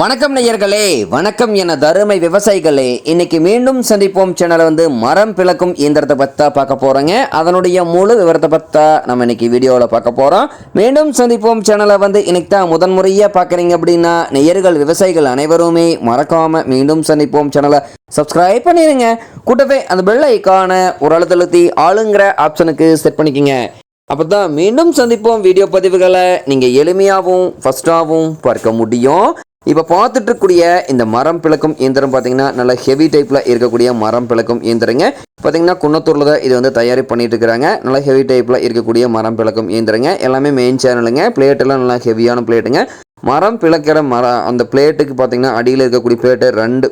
வணக்கம் நேயர்களே வணக்கம் என தருமை விவசாயிகளே. இன்னைக்கு மீண்டும் சந்திப்போம். சேனலை வந்து மரம் பிளக்கும் இயந்திரத்தை பற்றா பார்க்க போகிறோங்க அதனுடைய முழு விவரத்தை பற்றா நம்ம இன்னைக்கு வீடியோவில் பார்க்க போகிறோம் மீண்டும் சந்திப்போம். சேனலை வந்து இன்னைக்கு தான் முதன்முறையாக பார்க்குறீங்க அப்படின்னா நேயர்கள் விவசாயிகள் அனைவருமே மறக்காமல் மீண்டும் சந்திப்போம். சேனலை சப்ஸ்கிரைப் பண்ணிடுங்க கூட்டவே அந்த பெல் ஐக்கான ஒரு அழுத்தழுத்தி ஆளுங்கிற ஆப்ஷனுக்கு செட் பண்ணிக்கோங்க. அப்போ தான் மீண்டும் சந்திப்போம். வீடியோ பதிவுகளை நீங்கள் எளிமையாகவும் ஃபஸ்ட்டாகவும் பார்க்க முடியும். இப்போ பார்த்துட்டு இருக்கக்கூடிய இந்த மரம் பிளக்கும் இயந்திரம் பார்த்தீங்கன்னா நல்ல ஹெவி டைப்பில் இருக்கக்கூடிய மரம் பிளக்கும் இயந்திரங்க. பார்த்தீங்கன்னா குன்னத்தூரில் தான் இது வந்து தயாரி பண்ணிட்டு இருக்கிறாங்க நல்ல ஹெவி டைப்பில் இருக்கக்கூடிய மரம் பிளக்கும் இயந்திரங்க. எல்லாமே மெயின் சேனலுங்க பிளேட்டெல்லாம் நல்லா ஹெவியான பிளேட்டுங்க மரம் பிளக்கிற மரம் அந்த பிளேட்டுக்கு பார்த்தீங்கன்னா அடியில் இருக்கக்கூடிய பிளேட்டு ரெண்டு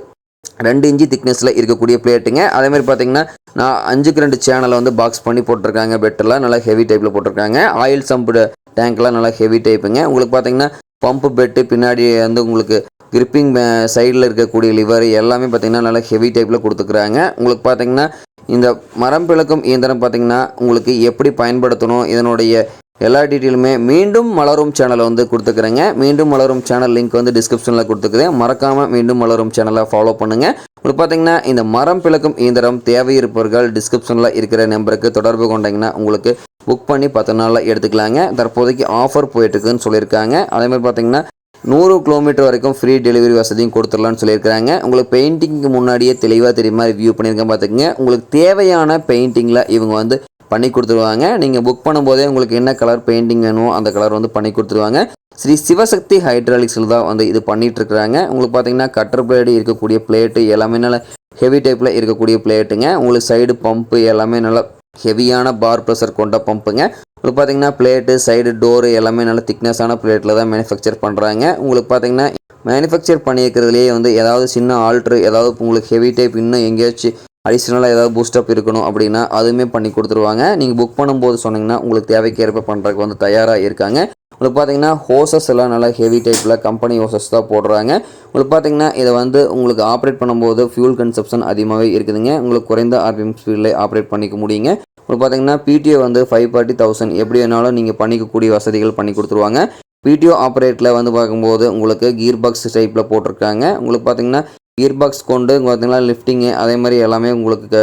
ரெண்டு இன்ச்சு திக்னஸில் இருக்கக்கூடிய பிளேட்டுங்க அதே மாதிரி பார்த்தீங்கன்னா நான் அஞ்சுக்கு ரெண்டு சேனலை வந்து பாக்ஸ் பண்ணி போட்டிருக்காங்க. பெட்டெல்லாம் நல்லா ஹெவி டைப்பில் போட்டிருக்காங்க. ஆயில் சம்பு டேங்க்லாம் நல்லா ஹெவி டைப்புங்க உங்களுக்கு பார்த்தீங்கன்னா பம்பு பெட்டு பின்னாடி வந்து உங்களுக்கு கிரிப்பிங் சைடில் இருக்கக்கூடிய லிவர் எல்லாமே பார்த்திங்கன்னா நல்லா ஹெவி டைப்பில் கொடுத்துக்குறாங்க. உங்களுக்கு பார்த்தீங்கன்னா இந்த மரம் பிளக்கும் இயந்திரம் பார்த்திங்கன்னா உங்களுக்கு எப்படி பயன்படுத்தணும் இதனுடைய எல்லா டீட்டெயிலுமே மீண்டும் மலரும் சேனலை வந்து கொடுத்துக்கிறேங்க. மீண்டும் மலரும் சேனல் லிங்க் வந்து டிஸ்கிரிப்ஷனில் கொடுத்துக்கிறேன் மறக்காமல் மீண்டும் மலரும் சேனலை ஃபாலோ பண்ணுங்கள் உங்களுக்கு பார்த்தீங்கன்னா இந்த மரம் பிளக்கும் இயந்திரம் தேவை இருப்பவர்கள் டிஸ்கிரிப்ஷனில் இருக்கிற நம்பருக்கு தொடர்பு கொண்டீங்கன்னா உங்களுக்கு புக் பண்ணி பத்து நாளில் எடுத்துக்கலாங்க. தற்போதைக்கு ஆஃபர் போயிட்டுருக்குன்னு சொல்லியிருக்காங்க. அதே மாதிரி பார்த்தீங்கன்னா நூறு கிலோமீட்டர் வரைக்கும் ஃப்ரீ டெலிவரி வசதியும் கொடுத்துடலாம்னு சொல்லியிருக்காங்க உங்களுக்கு பெயிண்டிங்க்கு முன்னாடியே தெளிவாக தெரியுமா ரிவ்யூ பண்ணியிருக்கேன் பார்த்துக்கங்க உங்களுக்கு தேவையான பெயிண்டிங்கில் இவங்க வந்து பண்ணி கொடுத்துருவாங்க. நீங்கள் புக் பண்ணும்போதே உங்களுக்கு என்ன கலர் பெயிண்டிங் வேணும் அந்த கலர் வந்து பண்ணி கொடுத்துருவாங்க. ஸ்ரீ சிவசக்தி ஹைட்ராலிக்ஸில் தான் வந்து இது பண்ணிகிட்ருக்குறாங்க உங்களுக்கு பார்த்தீங்கன்னா கட்டர் பிளேடு இருக்கக்கூடிய பிளேட்டு எல்லாமே நல்ல ஹெவி டைப்பில் இருக்கக்கூடிய பிளேட்டுங்க உங்களுக்கு சைடு பம்பு எல்லாமே நல்லா ஹெவியான பார் ப்ரெஷர் கொண்ட பம்புங்க உங்களுக்கு பார்த்தீங்கன்னா பிளேட்டு சைடு டோரு எல்லாமே நல்ல திக்னஸான பிளேட்டில் தான் மேனுஃபேக்சர் பண்ணுறாங்க உங்களுக்கு பார்த்தீங்கன்னா மேனுஃபேக்சர் பண்ணியிருக்கிறதுலேயே வந்து ஏதாவது சின்ன ஆல்ட்ரு ஏதாவது உங்களுக்கு ஹெவி டைப் இன்னும் எங்கேயாச்சும் அடிஷ்னலாக ஏதாவது பூஸ்டப் இருக்கணும் அப்படின்னா அதுவுமே பண்ணி கொடுத்துருவாங்க. நீங்கள் புக் பண்ணும்போது சொன்னீங்கன்னா உங்களுக்கு தேவைக்கேற்ப பண்ணுறதுக்கு வந்து தயாராக இருக்காங்க. உங்களுக்கு பார்த்தீங்கன்னா ஹோசஸ் எல்லாம் நல்லா ஹெவி டைப்பில் கம்பெனி ஹோசஸ் தான் போடுறாங்க. உங்களுக்கு பார்த்தீங்கன்னா இதை வந்து உங்களுக்கு ஆப்ரேட் பண்ணும்போது ஃபியூல் கன்சப்ஷன் அதிகமாகவே இருக்குதுங்க. உங்களுக்கு குறைந்த ஆர்பிஎம் ஸ்பீடில் ஆப்ரேட் பண்ணிக்க முடியுங்க. உங்களுக்கு பார்த்தீங்கன்னா பிடிஓ வந்து ஃபைவ் ஃபார்ட்டி தௌசண்ட் எப்படி வேணாலும் நீங்கள் பண்ணிக்கக்கூடிய வசதிகள் பண்ணி கொடுத்துருவாங்க. பிடிஓ ஆப்ரேட்டில் வந்து பார்க்கும்போது உங்களுக்கு கீர் பாக்ஸ் டைப்பில் போட்டிருக்காங்க. உங்களுக்கு பார்த்தீங்கன்னா கியர் பாக்ஸ் கொண்டு பார்த்தீங்கன்னா லிஃப்டிங்கு அதே மாதிரி எல்லாமே உங்களுக்கு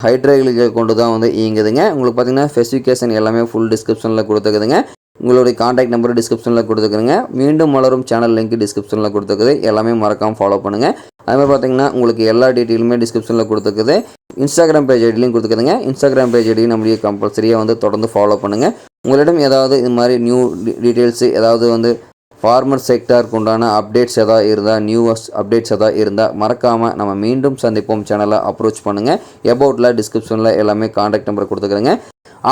ஹைட்ராலிக்கல் கொண்டு தான் வந்து இயங்குதுங்க. உங்களுக்கு பார்த்தீங்கன்னா ஸ்பெசிஃபிகேஷன் எல்லாமே ஃபுல் டிஸ்கிரிப்ஷனில் கொடுத்துக்குதுங்க உங்களுடைய காண்டாக்ட் நம்பர் டிஸ்கிரிப்ஷனில் கொடுத்துக்குறேங்க மீண்டும் மலரும் சேனல் லிங்க் டிஸ்கிரிப்ஷனில் கொடுத்துக்குது எல்லாமே மறக்காமல் ஃபாலோ பண்ணுங்கள் அதுமாதிரி பார்த்தீங்கன்னா உங்களுக்கு எல்லா டீட்டெயிலுமே டிஸ்கிரிப்ஷனில் கொடுத்துக்குது இன்ஸ்டாகிராம் பேஜ் ஐடிலையும் கொடுத்துக்குதுங்க இன்ஸ்டாகிராம் பேஜ் ஐடியும் நம்மளுடைய கம்பல்சரியாக வந்து தொடர்ந்து ஃபாலோ பண்ணுங்கள் உங்களிடம் ஏதாவது இது மாதிரி நியூ டீட்டெயில்ஸு ஏதாவது வந்து ஃபார்மர் செக்டாருக்கு உண்டான அப்டேட்ஸ் எதாவது இருந்தால் நியூஸ் அப்டேட்ஸ் எதாவது இருந்தால் மறக்காமல் நம்ம மீண்டும் சந்திப்போம் சேனலை அப்ரோச் பண்ணுங்கள் எபவுட்டில் டிஸ்கிரிப்ஷனில் எல்லாமே காண்டாக்ட் நம்பர் கொடுத்துக்கிறேங்க.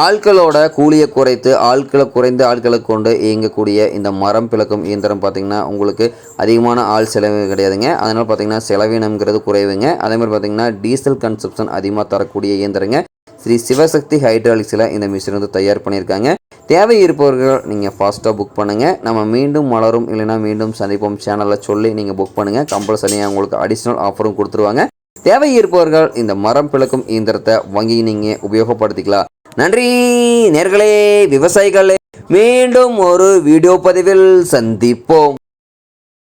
ஆட்களோட கூலியை குறைத்து ஆட்களை குறைந்த ஆட்களை கொண்டு இயங்கக்கூடிய இந்த மரம் பிளக்கும் இயந்திரம் பார்த்திங்கன்னா உங்களுக்கு அதிகமான ஆள் செலவு கிடையாதுங்க. அதனால் பார்த்திங்கன்னா செலவினம்ங்கிறது குறைவுங்க. அதே மாதிரி பார்த்திங்கன்னா டீசல் கன்சப்ஷன் அதிகமாக தரக்கூடிய இயந்திரங்க. ஸ்ரீ சிவசக்தி ஹைட்ராலிக்ஸில் இந்த மிஷின் வந்து தயார் பண்ணியிருக்காங்க. தேவை இருப்பவர்கள் நீங்கள் ஃபாஸ்ட்டாக புக் பண்ணுங்கள் நம்ம மீண்டும் மலரும் இல்லைனா மீண்டும் சந்திப்போம். சேனலில் சொல்லி நீங்கள் புக் பண்ணுங்கள் கம்பல்சரியாக உங்களுக்கு அடிஷ்னல் ஆஃபரும் கொடுத்துருவாங்க. தேவை இருப்பவர்கள் இந்த மரம் பிளக்கும் இயந்திரத்தை வாங்கி நீங்கள் உபயோகப்படுத்திக்கலாம். நன்றி நேர்களே விவசாயிகளே. மீண்டும் ஒரு வீடியோ பதிவில் சந்திப்போம்.